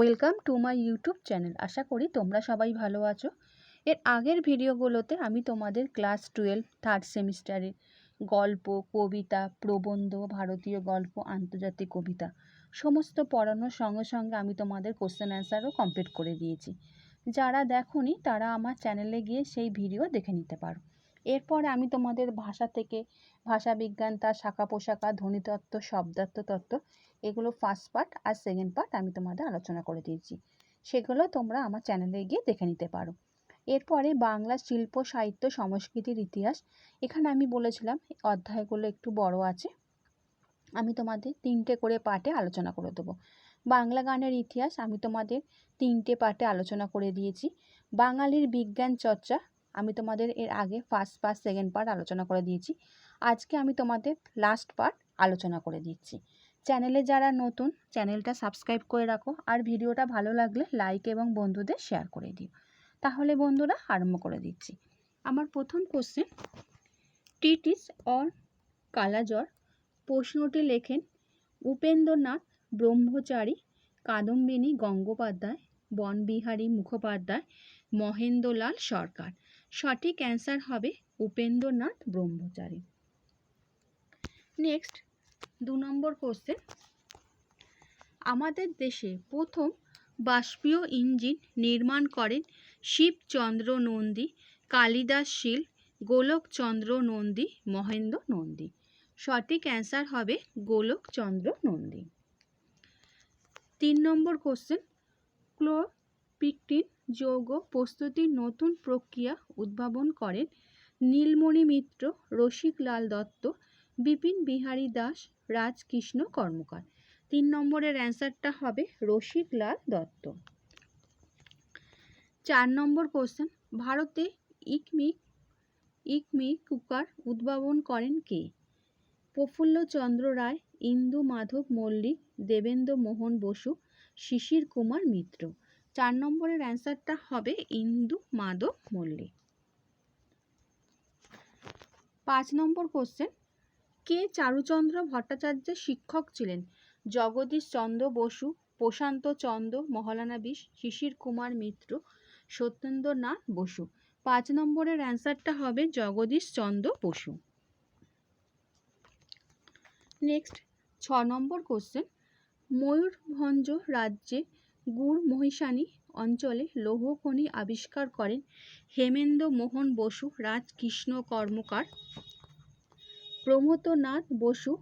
Welcome to my YouTube channel আশা করি তোমরা সবাই ভালো আছো। এর আগের ভিডিওগুলোতে আমি তোমাদের ক্লাস টুয়েলভ থার্ড সেমিস্টারের গল্প, কবিতা, প্রবন্ধ, ভারতীয় গল্প, আন্তর্জাতিক কবিতা সমস্ত পড়ানোর সঙ্গে সঙ্গে আমি তোমাদের কোশ্চেন অ্যান্সারও কমপ্লিট করে দিয়েছি। যারা দেখোনি তারা আমার চ্যানেলে গিয়ে সেই ভিডিও দেখে নিতে পারো। এরপরে আমি তোমাদের ভাষা থেকে ভাষা বিজ্ঞান, তার শাখা পোশাকা ধ্বনিতত্ত্ব, শব্দার্থ তত্ত্ব এগুলো ফার্স্ট পার্ট আর সেকেন্ড পার্ট আমি তোমাদের আলোচনা করে দিয়েছি। সেগুলো তোমরা আমার চ্যানেলে গিয়ে দেখে নিতে পারো। এরপরে বাংলা শিল্প, সাহিত্য, সংস্কৃতির ইতিহাস। এখানে আমি বলেছিলাম অধ্যায়গুলো একটু বড় আছে। আমি তোমাদের তিনটে করে পার্টে আলোচনা করে দেবো। বাংলা গানের ইতিহাস আমি তোমাদের তিনটে পার্টে আলোচনা করে দিয়েছি। বাঙালির বিজ্ঞান চর্চা আমি তোমাদের এর আগে ফার্স্ট পার্ট সেকেন্ড পার্ট আলোচনা করে দিয়েছি। আজকে আমি তোমাদের লাস্ট পার্ট আলোচনা করে দিচ্ছি। চ্যানেলে যারা নতুন চ্যানেলটা সাবস্ক্রাইব করে রাখো আর ভিডিওটা ভালো লাগলে লাইক এবং বন্ধুদের শেয়ার করে দিও। তাহলে বন্ধুরা আরম্ভ করে দিচ্ছি। আমার প্রথম কোশ্চেন টিটিস অর কালাজ্বর প্রশ্নটি লেখেন উপেন্দ্রনাথ ব্রহ্মচারী, কাদম্বিনী গঙ্গোপাধ্যায়, বনবিহারী মুখোপাধ্যায়, মহেন্দ্রলাল সরকার। সঠিক অ্যান্সার হবে উপেন্দ্রনাথ ব্রহ্মচারী। নেক্সট, দু নম্বর কোশ্চেন আমাদের দেশে প্রথম বাষ্পীয় ইঞ্জিন নির্মাণ করেন শিবচন্দ্র নন্দী, কালিদাস শীল, গোলকচন্দ্র নন্দী, মহেন্দ্র নন্দী। সঠিক অ্যান্সার হবে গোলকচন্দ্র নন্দী। তিন নম্বর কোশ্চেন ক্লোপিকটিন যৌগ প্রস্তুতির নতুন প্রক্রিয়া উদ্ভাবন করেন নীলমণি মিত্র রসিকলাল দত্ত, বিপিন বিহারী দাস, রাজকৃষ্ণ কর্মকার। তিন নম্বরের অ্যান্সারটা হবে রসিকলাল দত্ত। চার নম্বর কোশ্চেন, ভারতে ইকমিক ইকমি কুকার উদ্ভাবন করেন কে? প্রফুল্লচন্দ্র রায়, ইন্দু মাধব মল্লিক, দেবেন্দ্র মোহন বসু, শিশির কুমার মিত্র। চার নম্বরের অ্যান্সারটা হবে ইন্দু মাধব মল্লিক। পাঁচ নম্বর কোশ্চেন, কে চারুচন্দ্র ভট্টাচার্যের শিক্ষক ছিলেন? জগদীশ চন্দ্র বসু, প্রশান্ত চন্দ্র মহলানা বিশ, শিশির কুমার মিত্র সত্যেন্দ্রনাথ বসু। পাঁচ নম্বরের অ্যান্সারটা হবে জগদীশ চন্দ্র বসু। নেক্সট, ছ নম্বর কোশ্চেন, ময়ূরভঞ্জ রাজ্যে গুড় মহিষানী অঞ্চলে লৌহ খনি আবিষ্কার করেন হেমেন্দ্র মোহন বসু, রাজকৃষ্ণ কর্মকার প্রমথনাথ বসু,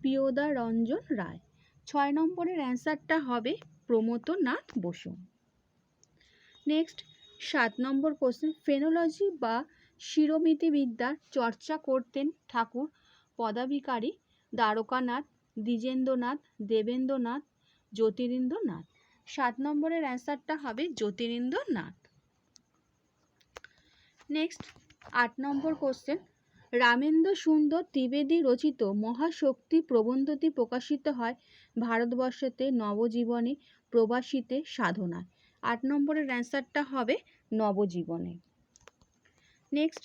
প্রিয়দা রঞ্জন রায়। ছয় নম্বরের অ্যান্সারটা হবে প্রমথনাথ বসু। নেক্সট, সাত নম্বর কোশ্চেন ফেনোলজি বা শিরোমিতিবিদ্যার চর্চা করতেন ঠাকুর পদাধিকারী দ্বারকানাথ, দ্বিজেন্দ্রনাথ, দেবেন্দ্রনাথ, জ্যোতিরিন্দ্রনাথ। সাত নম্বরের অ্যান্সারটা হবে জ্যোতিরিন্দ্রনাথ নেক্সট আট নম্বর কোশ্চেন রামেন্দ্র সুন্দর ত্রিবেদী রচিত মহাশক্তি প্রবন্ধটি প্রকাশিত হয় ভারতবর্ষতে নবজীবনে, প্রবাসীতে, সাধনায়। আট নম্বরের অ্যান্সারটা হবে নবজীবনে। নেক্সট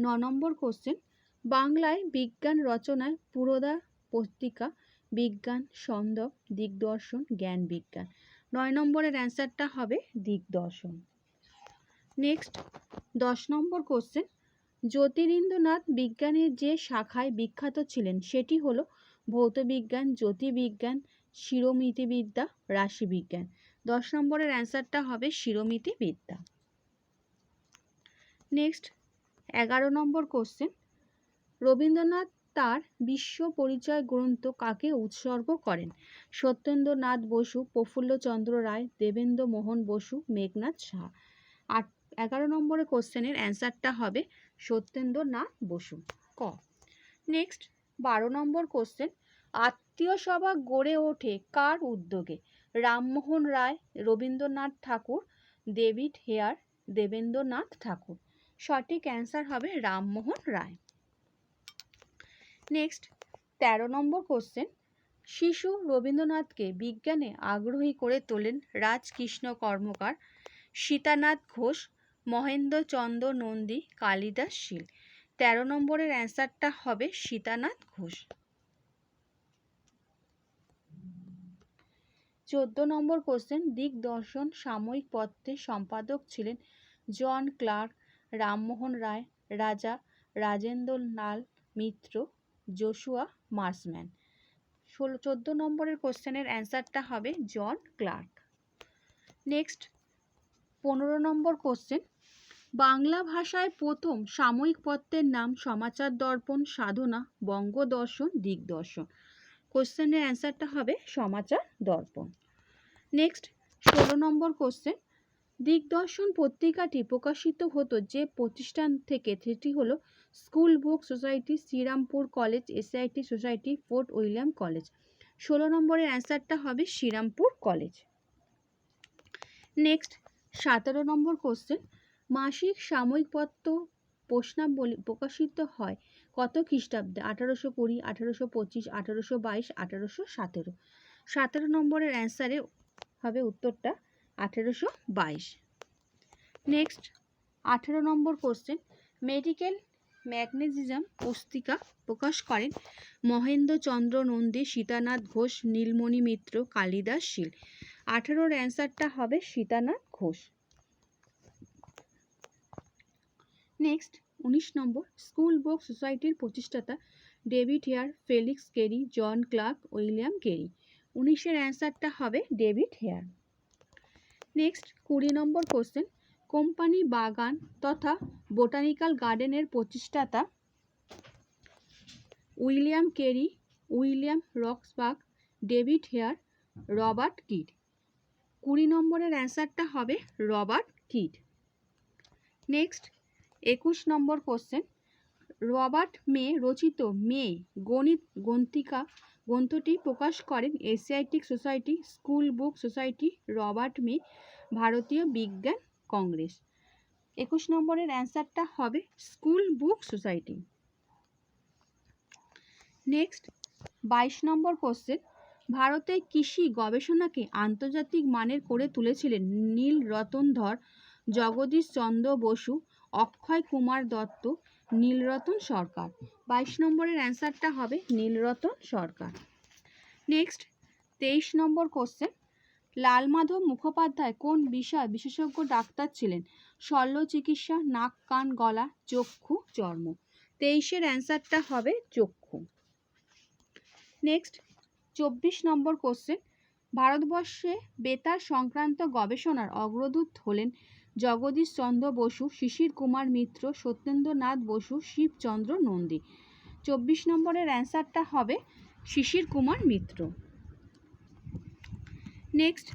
ন নম্বর কোশ্চেন বাংলায় বিজ্ঞান রচনায় পুরোদা পত্রিকা, বিজ্ঞান ছন্দ দিগদর্শন, জ্ঞান বিজ্ঞান। নয় নম্বরের অ্যান্সারটা হবে দিগদর্শন। নেক্সট, দশ নম্বর কোশ্চেন জ্যোতিরিন্দ্রনাথ বিজ্ঞানের যে শাখায় বিখ্যাত ছিলেন, সেটি হলো ভৌতবিজ্ঞান জ্যোতির্বিজ্ঞান শিরোমিতিবিদ্যা রাশিবিজ্ঞান দশ নম্বরের অ্যান্সারটা হবে শিরোমিতিবিদ্যা। নেক্সট, এগারো নম্বর কোশ্চেন রবীন্দ্রনাথ তার বিশ্ব পরিচয় গ্রন্থ কাকে উৎসর্গ করেন? সত্যেন্দ্রনাথ বসু, প্রফুল্লচন্দ্র রায়, দেবেন্দ্র মোহন বসু, মেঘনাথ সাহা। আট, এগারো নম্বরের কোশ্চেনের অ্যান্সারটা হবে সত্যেন্দ্রনাথ বসু। ক নেক্সট বারো নম্বর কোশ্চেন আত্মীয় সভা গড়ে ওঠে কার উদ্যোগে? Rammohan Roy, Rabindranath Thakur, David Hare, Debendranath Thakur. সঠিক অ্যান্সার হবে রামমোহন রায়। নেক্সট তেরো নম্বর কোশ্চেন শিশু রবীন্দ্রনাথকে বিজ্ঞানে আগ্রহী করে তোলেন রাজকৃষ্ণ কর্মকার সীতানাথ ঘোষ, মহেন্দ্রচন্দ্র নন্দী, কালিদাস শীল। তেরো নম্বরের অ্যান্সারটা হবে সীতানাথ ঘোষ। চোদ্দ নম্বর কোশ্চেন দিগদর্শন সাময়িক পত্রের সম্পাদক ছিলেন জন Clark Rammohan Roy, Raja Rajendra Lal Mitra. Joshua Marshman. ষোলো, চোদ্দ নম্বরের কোশ্চেনের অ্যান্সারটা হবে জন ক্লার্ক। নেক্সট, পনেরো নম্বর কোশ্চেন। বাংলা ভাষায় প্রথম সাময়িক পত্রের নাম সমাচার দর্পণ, সাধনা, বঙ্গদর্শন, দিগদর্শন। কোশ্চেনের অ্যান্সারটা হবে সমাচার দর্পণ। নেক্সট, ষোলো নম্বর কোশ্চেন। দিগদর্শন পত্রিকাটি প্রকাশিত হতো যে প্রতিষ্ঠান থেকে, সেটি হলো school book society, Serampore college SIT society, Fort William college. ষোলো নম্বরের অ্যান্সারটা হবে শ্রীরামপুর কলেজ। নেক্সট, সতেরো নম্বর কোশ্চেন। মাসিক সাময়িক পত্র প্রশ্নাবলী প্রকাশিত হয় কত খ্রিস্টাব্দে? আঠারোশো কুড়ি, আঠারোশো পঁচিশ, আঠারোশো বাইশ, আঠারোশো সতেরো। সতেরো নম্বরের অ্যান্সারে হবে উত্তরটা আঠেরোশো বাইশ। নেক্সট, আঠেরো নম্বর কোশ্চেন। মেডিকেল ম্যাগনেজিজম পুস্তিকা প্রকাশ করেন মহেন্দ্রচন্দ্র নন্দী, সীতানাথ ঘোষ, নীলমণি মিত্র, কালিদাস শীল। আঠেরোর অ্যান্সারটা হবে সীতানাথ ঘোষ। নেক্সট, উনিশ নম্বর, স্কুল বুক সোসাইটির প্রতিষ্ঠাতা David Hare, Felix Carey, John Clark, William Carey. উনিশের অ্যান্সারটা হবে ডেভিড হেয়ার। নেক্সট, কুড়ি নম্বর কোশ্চেন কোম্পানি বাগান তথা বোটানিক্যাল গার্ডেনের প্রতিষ্ঠাতা William Carey, William Roxburgh, David Hare, Robert Kyd. কুড়ি নম্বরের অ্যান্সারটা হবে রবার্ট কিড। নেক্সট, একুশ নম্বর কোশ্চেন। রবার্ট মে রচিত মে গণিত গ্রন্থিকা গ্রন্থটি প্রকাশ করেন Asiatic society school book society Robert May, ভারতীয় বিজ্ঞান কংগ্রেস। একুশ নম্বরের অ্যান্সারটা হবে স্কুল বুক সোসাইটি। নেক্সট, বাইশ নম্বর কোশ্চেন। ভারতে কৃষি গবেষণাকে আন্তর্জাতিক মানের করে তুলেছিলেন নীল রতন ধর জগদীশ চন্দ্র বসু, অক্ষয় কুমার দত্ত নীলরতন সরকার। বাইশ নম্বরের অ্যান্সারটা হবে নীলরতন সরকার। নেক্সট, তেইশ নম্বর কোশ্চেন। লালমাধব মুখোপাধ্যায় কোন বিষয় বিশেষজ্ঞ ডাক্তার ছিলেন? শল্য চিকিৎসা, নাক, কান, গলা, চক্ষু, চর্ম। তেইশের অ্যান্সারটা হবে চক্ষু। নেক্সট, চব্বিশ নম্বর কোশ্চেন ভারতবর্ষে বেতার সংক্রান্ত গবেষণার অগ্রদূত হলেন জগদীশ চন্দ্র বসু, শিশির কুমার মিত্র, সত্যেন্দ্রনাথ বসু, শিবচন্দ্র নন্দী। চব্বিশ নম্বরের অ্যান্সারটা হবে শিশির কুমার মিত্র। নেক্সট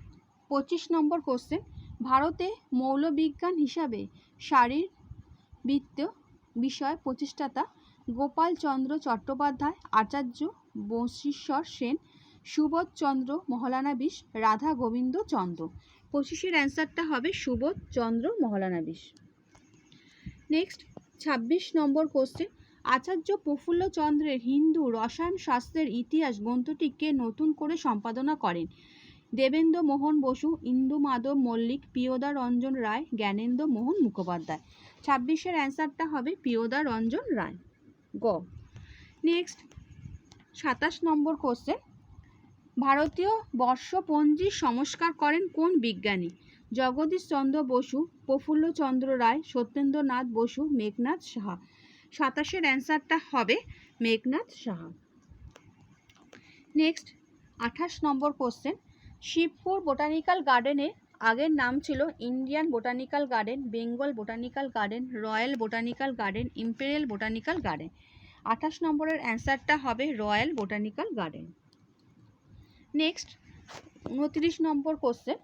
পঁচিশ নম্বর কোশ্চেন ভারতে মৌলবিজ্ঞান হিসাবে শারীরবৃত্ত বিষয় প্রতিষ্ঠাতা গোপালচন্দ্র চট্টোপাধ্যায়, আচার্য বশিষ্ঠর সেন, সুবোধচন্দ্র মহলানাবিশ, রাধা গোবিন্দ চন্দ্র। পঁচিশের অ্যান্সারটা হবে সুবোধচন্দ্র মহলানাবিশ। নেক্সট ছাব্বিশ নম্বর কোশ্চেন আচার্য প্রফুল্লচন্দ্রের হিন্দু রসায়ন শাস্ত্রের ইতিহাস গ্রন্থটি কে নতুন করে সম্পাদনা করেন। দেবেন্দ্র মোহন বসু, ইন্দু মাধব মল্লিক পিয়দা রঞ্জন রায়, জ্ঞানেন্দ্র মোহন মুখোপাধ্যায়। ছাব্বিশের অ্যান্সারটা হবে পিয়দা রঞ্জন রায়। গ। নেক্সট, সাতাশ নম্বর কোশ্চেন। ভারতীয় বর্ষপঞ্জি সংস্কার করেন কোন বিজ্ঞানী? জগদীশ চন্দ্র বসু প্রফুল্লচন্দ্র রায়, সত্যেন্দ্রনাথ বসু, মেঘনাথ সাহা। সাতাশের অ্যান্সারটা হবে মেঘনাথ সাহা। নেক্সট, আঠাশ নম্বর কোশ্চেন। শিবপুর বোটানিক্যাল গার্ডেনের আগের নাম ছিল Indian botanical garden, Bengal botanical garden, royal botanical garden, imperial botanical garden. আঠাশ নম্বরের অ্যান্সারটা হবে রয়্যাল বোটানিক্যাল গার্ডেন। নেক্সট, উনত্রিশ নম্বর কোশ্চেন।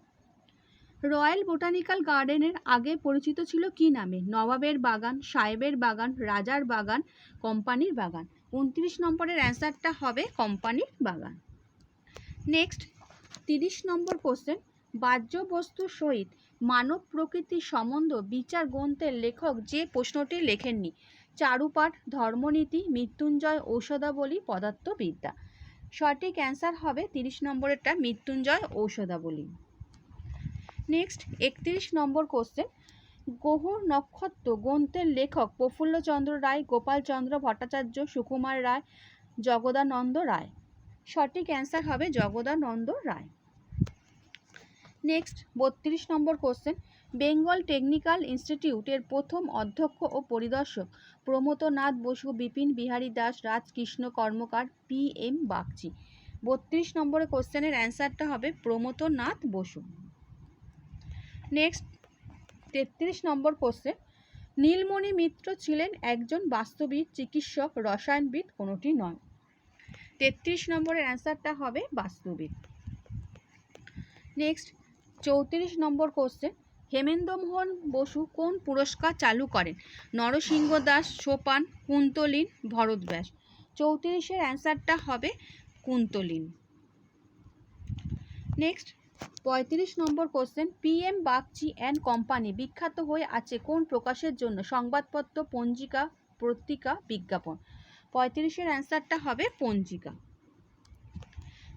রয়্যাল বোটানিক্যাল গার্ডেনের আগে পরিচিত ছিল কি নামে? নবাবের বাগান, সাহেবের বাগান, রাজার বাগান, কোম্পানির বাগান। উনত্রিশ নম্বরের অ্যান্সারটা হবে কোম্পানির বাগান। নেক্সট তিরিশ নম্বর কোশ্চেন বাহ্য বস্তুর সহিত মানব প্রকৃতির সম্বন্ধ বিচার গ্রন্থের লেখক যে প্রশ্নটি লেখেননি। চারুপাঠ, ধর্মনীতি, মৃত্যুঞ্জয়, ঔষধাবলী, পদার্থবিদ্যা। সঠিক অ্যান্সার হবে তিরিশ নম্বরেরটা, মৃত্যুঞ্জয়, ঔষধাবলী। নেক্সট একত্রিশ নম্বর কোশ্চেন গ্রহ নক্ষত্র গ্রন্থের লেখক প্রফুল্লচন্দ্র রায়, গোপালচন্দ্র ভট্টাচার্য, সুকুমার রায়, জগদানন্দ রায়। সঠিক অ্যান্সার হবে জগদানন্দ রায়। নেক্সট, বত্রিশ নম্বর কোশ্চেন বেঙ্গল টেকনিক্যাল ইনস্টিটিউটের প্রথম অধ্যক্ষ ও পরিদর্শক প্রমথনাথ বসু, বিপিন বিহারী দাস, রাজকৃষ্ণ কর্মকার, পি এম বাগচি। বত্রিশ নম্বরের কোশ্চেনের অ্যান্সারটা হবে প্রমথনাথ বসু। নেক্সট, তেত্রিশ নম্বর কোশ্চেন নীলমণি মিত্র ছিলেন একজন বাস্তবিক চিকিৎসক, রসায়নবিদ, কোনোটি নয়। তেত্রিশ নম্বরের অ্যান্সারটা হবে বাস্তুবিদ নেক্সট, চৌত্রিশ নম্বর কোশ্চেন হেমেন্দ্রমোহন বসু কোন পুরস্কার চালু করেন? নরসিংহ দাস, সোপান, কুন্তলিন ভরতব্যাস চৌত্রিশের অ্যান্সারটা হবে কুন্তলিন। নেক্সট, পঁয়ত্রিশ number question PM Bagchi and company বিখ্যাত হয়ে আছে কোন প্রকাশের জন্য সংবাদপত্র, পঞ্জিকা, পত্রিকা, বিজ্ঞাপন? পঁয়ত্রিশের অ্যান্সারটা হবে পঞ্জিকা।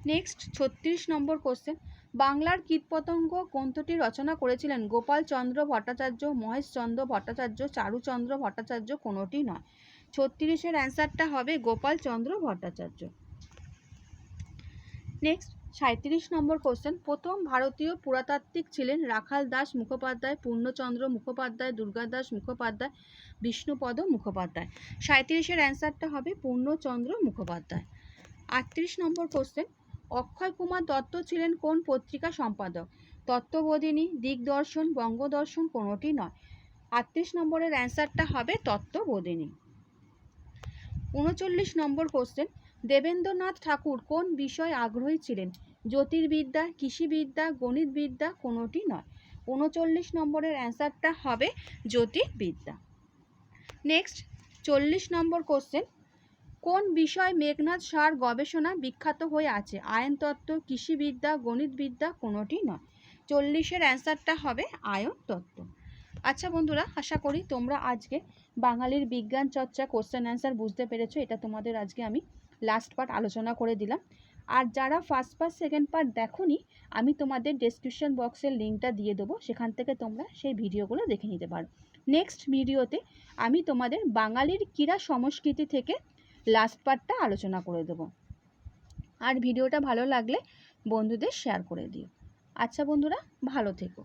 নেক্সট, ছত্রিশ নম্বর কোশ্চেন বাংলার কীটপতঙ্গ গ্রন্থটি রচনা করেছিলেন গোপাল চন্দ্র ভট্টাচার্য মহেশচন্দ্র ভট্টাচার্য চারুচন্দ্র ভট্টাচার্য কোনোটি নয়। ছত্রিশের অ্যান্সারটা হবে গোপাল চন্দ্র ভট্টাচার্য। নেক্সট সাঁত্রিশ নম্বর কোশ্চেন প্রথম ভারতীয় পুরাতাত্ত্বিক ছিলেন রাখাল দাস মুখোপাধ্যায়, পূর্ণচন্দ্র মুখোপাধ্যায় দুর্গাদাস মুখোপাধ্যায়, বিষ্ণুপদ মুখোপাধ্যায়। সাঁত্রিশের অ্যান্সারটা হবে পূর্ণচন্দ্র মুখোপাধ্যায়। আটত্রিশ নম্বর কোশ্চেন অক্ষয় কুমার দত্ত ছিলেন কোন পত্রিকা সম্পাদক? তত্ত্ববোধিনী, দিগদর্শন, বঙ্গদর্শন কোনোটি নয়। আটত্রিশ নম্বরের অ্যান্সারটা হবে তত্ত্ববোধিনী। উনচল্লিশ নম্বর কোশ্চেন দেবেন্দ্রনাথ ঠাকুর কোন বিষয়ে আগ্রহী ছিলেন? জ্যোতির্বিদ্যা, কৃষিবিদ্যা, গণিতবিদ্যা কোনোটি নয়। উনচল্লিশ নম্বরের অ্যান্সারটা হবে জ্যোতির্বিদ্যা। নেক্সট, চল্লিশ নম্বর কোশ্চেন কোন বিষয় মেঘনাথ সার গবেষণা বিখ্যাত হয়ে আছে? আয়নতত্ত্ব, কৃষিবিদ্যা, গণিতবিদ্যা কোনোটি নয়। চল্লিশের অ্যান্সারটা হবে আয়ন তত্ত্ব আচ্ছা বন্ধুরা, আশা করি তোমরা আজকে বাঙালির বিজ্ঞান চর্চা কোশ্চেন অ্যান্সার বুঝতে পেরেছ। এটা তোমাদের আজকে আমি লাস্ট পার্ট আলোচনা করে দিলাম। আর যারা ফার্স্ট পার্ট সেকেন্ড পার্ট দেখোনি, আমি তোমাদের ডেসক্রিপশন বক্সের লিঙ্কটা দিয়ে দেবো। সেখান থেকে তোমরা সেই ভিডিওগুলো দেখে নিতে পারো। নেক্সট ভিডিওতে আমি তোমাদের বাঙালির ক্রীড়া সংস্কৃতি থেকে লাস্ট পার্টটা আলোচনা করে দেবো। আর ভিডিওটা ভালো লাগলে বন্ধুদের শেয়ার করে দিও। আচ্ছা বন্ধুরা, ভালো থেকো।